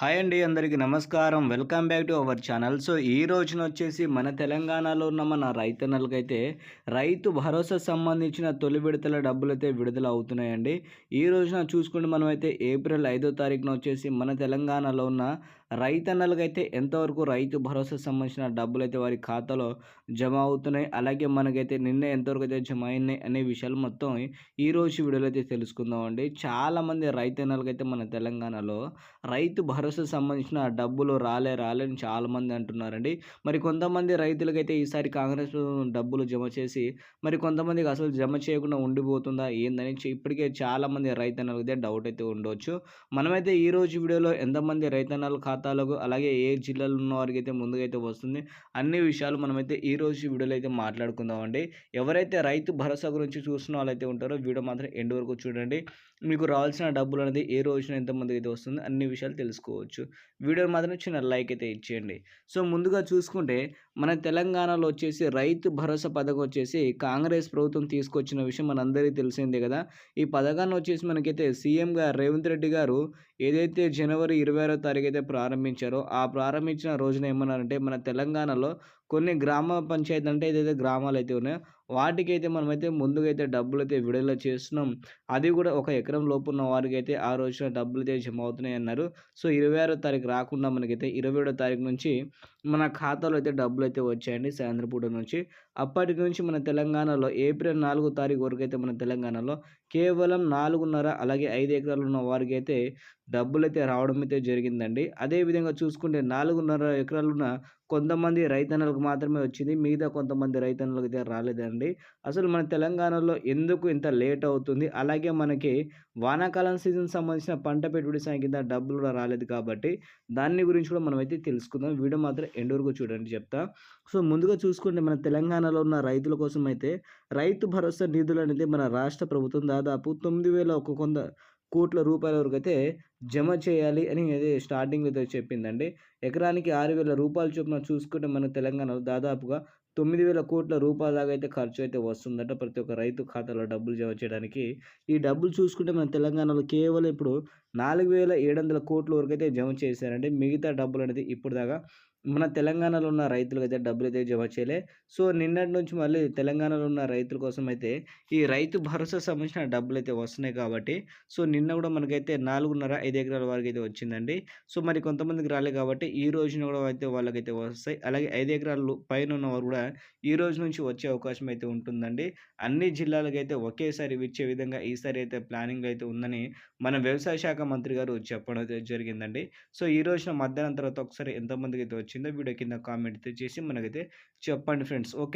Hi అండి అందరికీ నమస్కారం. Welcome back to our channel. So ఈ రోజున వచ్చేసి మన తెలంగాణలో ఉన్న మన రైతన్నలకైతే రైతు భరోసా సంబంధించిన తొలి విడతల డబ్బులు అయితే విడుదల అవుతున్నాయండి. ఈ రోజున చూసుకుంటే మనమైతే ఏప్రిల్ ఐదో తారీఖున వచ్చేసి మన తెలంగాణలో ఉన్న రైతన్నలకైతే ఎంతవరకు రైతు భరోసా సంబంధించిన డబ్బులు అయితే వారి ఖాతాలో జమ అవుతున్నాయి అలాగే మనకైతే నిన్న ఎంతవరకు అయితే జమ అయినాయి అనే విషయాలు మొత్తం ఈ రోజు వీడియోలో అయితే తెలుసుకుందామండి చాలామంది రైతన్నలకైతే మన తెలంగాణలో రైతు భరోసా సంబంధించిన డబ్బులు రాలే రాలే అని చాలామంది అంటున్నారండి. మరి కొంతమంది రైతులకైతే ఈసారి కాంగ్రెస్ డబ్బులు జమ చేసి మరి కొంతమందికి అసలు జమ చేయకుండా ఉండిపోతుందా ఏందని ఇప్పటికే చాలామంది రైతన్నలకైతే డౌట్ అయితే ఉండవచ్చు మనమైతే ఈ రోజు వీడియోలో ఎంతమంది రైతన్నల ఖాతాలకు అలాగే ఏ జిల్లాలో ఉన్న వారికి అయితే ముందుగా అయితే వస్తుంది. అన్ని విషయాలు మనమైతే ఈ రోజు వీడియోలో అయితే మాట్లాడుకుందామండి. ఎవరైతే రైతు భరోసా గురించి చూస్తున్న వాళ్ళైతే ఉంటారో వీడియో మాత్రం ఎండ్ వరకు చూడండి. మీకు రావాల్సిన డబ్బులు అనేది ఏ రోజున ఎంతమందికి అయితే వస్తుంది అన్ని విషయాలు తెలుసుకోవచ్చు. వీడియో మాత్రం చిన్న లైక్ అయితే ఇచ్చేయండి. సో ముందుగా చూసుకుంటే మన తెలంగాణలో వచ్చేసి రైతు భరోసా పథకం వచ్చేసి కాంగ్రెస్ ప్రభుత్వం తీసుకొచ్చిన విషయం మనందరికీ తెలిసిందే కదా. ఈ పథకాన్ని వచ్చేసి మనకైతే సీఎంగా రేవంత్ రెడ్డి గారు ఏదైతే జనవరి ఇరవై ఆరో తారీఖు అయితే ప్రారంభించారో. ఆ ప్రారంభించిన రోజున ఏమన్నారంటే మన తెలంగాణలో కొన్ని గ్రామ పంచాయతీ అంటే ఏదైతే గ్రామాలు అయితే ఉన్నాయో వాటికైతే మనమైతే ముందుగా అయితే డబ్బులు అయితే విడుదల చేస్తున్నాం. అది కూడా ఒక ఎకరం లోపు ఉన్న వారికి అయితే ఆ రోజున డబ్బులు అయితే జమ అవుతున్నాయి అన్నారు. సో ఇరవై ఆరో తారీఖు రాకుండా మనకైతే ఇరవై ఏడో తారీఖు నుంచి మన ఖాతాలో అయితే డబ్బులు అయితే వచ్చాయండి సాయంత్రం పూట నుంచి. అప్పటి నుంచి మన తెలంగాణలో ఏప్రిల్ నాలుగో తారీఖు వరకు అయితే మన తెలంగాణలో కేవలం నాలుగున్నర అలాగే ఐదు ఎకరాలు ఉన్న వారికి అయితే డబ్బులు అయితే రావడం అయితే జరిగిందండి. అదేవిధంగా చూసుకుంటే నాలుగున్నర ఎకరాలున్న కొంతమంది రైతన్నలకు మాత్రమే వచ్చింది. మిగతా కొంతమంది రైతన్నలకు అయితే రాలేదండి. అసలు మన తెలంగాణలో ఎందుకు ఇంత లేట్ అవుతుంది? అలాగే మనకి వానాకాలం సీజన్ సంబంధించిన పంట పెట్టుబడి సాయం కింద డబ్బులు కూడా రాలేదు కాబట్టి దాని గురించి కూడా మనం అయితే తెలుసుకుందాం. వీడియో మాత్రం ఎండ్ వరకు చూడండి చెప్తా. సో ముందుగా చూసుకుంటే మన తెలంగాణలో ఉన్న రైతుల కోసం అయితే రైతు భరోసా నిధులు అనేది మన రాష్ట్ర ప్రభుత్వం దాదాపు తొమ్మిది వేల ఒక కొంత కోట్ల రూపాయల వరకు అయితే జమ చేయాలి అని అది స్టార్టింగ్లో అయితే చెప్పిందండి. ఎకరానికి ఆరు వేల రూపాయల చొప్పున చూసుకుంటే మన తెలంగాణలో దాదాపుగా తొమ్మిది వేల కోట్ల రూపాయల దాకా అయితే ఖర్చు అయితే వస్తుందట ప్రతి ఒక్క రైతు ఖాతాలో డబ్బులు జమ చేయడానికి. ఈ డబ్బులు చూసుకుంటే మన తెలంగాణలో కేవలం ఇప్పుడు నాలుగు వేల ఏడు వందల కోట్ల వరకు అయితే జమ చేశారండి. మిగతా డబ్బులు అనేది ఇప్పుడు దాకా మన తెలంగాణలో ఉన్న రైతులకు అయితే డబ్బులు అయితే జమ చేయలే. సో నిన్నటి నుంచి మళ్ళీ తెలంగాణలో ఉన్న రైతుల కోసం అయితే ఈ రైతు భరోసా సంబంధించిన డబ్బులు అయితే వస్తున్నాయి కాబట్టి సో నిన్న కూడా మనకైతే నాలుగున్నర ఐదు ఎకరాల వరకు అయితే వచ్చిందండి. సో మరి కొంతమందికి రాలేదు కాబట్టి ఈ రోజున కూడా అయితే వాళ్ళకైతే వస్తాయి. అలాగే ఐదు ఎకరాలు పైన ఉన్నవారు కూడా ఈ రోజు నుంచి వచ్చే అవకాశం అయితే ఉంటుందండి. అన్ని జిల్లాలకైతే ఒకేసారి ఇచ్చే విధంగా ఈసారి అయితే ప్లానింగ్ అయితే ఉందని మన వ్యవసాయ శాఖ మంత్రి గారు చెప్పడం జరిగిందండి. సో ఈ రోజున మధ్యాహ్నం తర్వాత ఒకసారి ఎంతమందికి అయితే వచ్చిందో వీడియో కింద కామెంట్ చేసి మనకైతే చెప్పండి ఫ్రెండ్స్. ఓకే